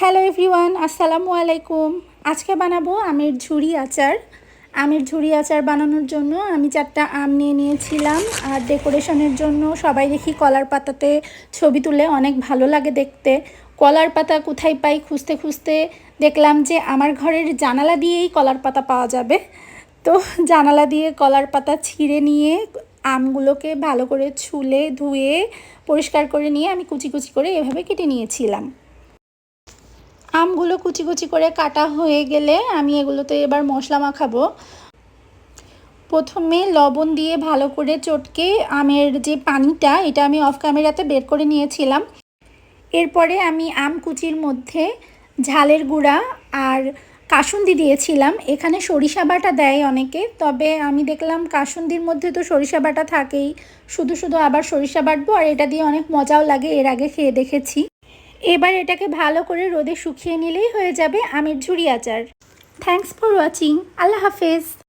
Hello everyone আসসালামু আলাইকুম আজকে বানাবো আমের ঝুড়ি আচার। আমের ঝুড়ি আচার বানানোর জন্য আমি চারটা আম নিয়ে নিয়েছিলাম। আর ডেকোরেশনের জন্য সবাই দেখি কলার পাতাতে ছবি তুলে অনেক ভালো লাগে দেখতে। কলার পাতা কোথায় পাই খুঁজতে খুঁজতে দেখলাম যে আমার ঘরের জানালা দিয়েই কলার পাতা পাওয়া যাবে। তো জানালা দিয়ে কলার পাতা ছিঁড়ে নিয়ে আমগুলোকে ভালো করে ছুলে ধুয়ে পরিষ্কার করে নিয়ে আমি কুচি কুচি করে এভাবে কেটে নিয়েছিলাম। আমগুলো কুচি কুচি করে কাটা হয়ে গেলে আমি এগুলোতে এবার মশলা মাখাবো। প্রথমে লবণ দিয়ে ভালো করে চটকে আমের যে পানিটা, এটা আমি অফ ক্যামেরাতে বের করে নিয়েছিলাম। এরপরে আমি আম কুচির মধ্যে ঝালের গুঁড়া আর কাসুন্দি দিয়েছিলাম। এখানে সরিষা বাটা দেয় অনেকে, তবে আমি দেখলাম কাসুন্দির মধ্যে তো সরিষা বাটা থাকেই। শুধু শুধু আবার সরিষা বাটবো, আর এটা দিয়ে অনেক মজাও লাগে, এর আগে খেয়ে দেখেছি। এবার এটাকে ভালো করে রোদে শুকিয়ে নিলেই হয়ে যাবে আমের ঝুড়ি আচার। থ্যাংকস ফর ওয়াচিং আল্লাহ হাফেজ।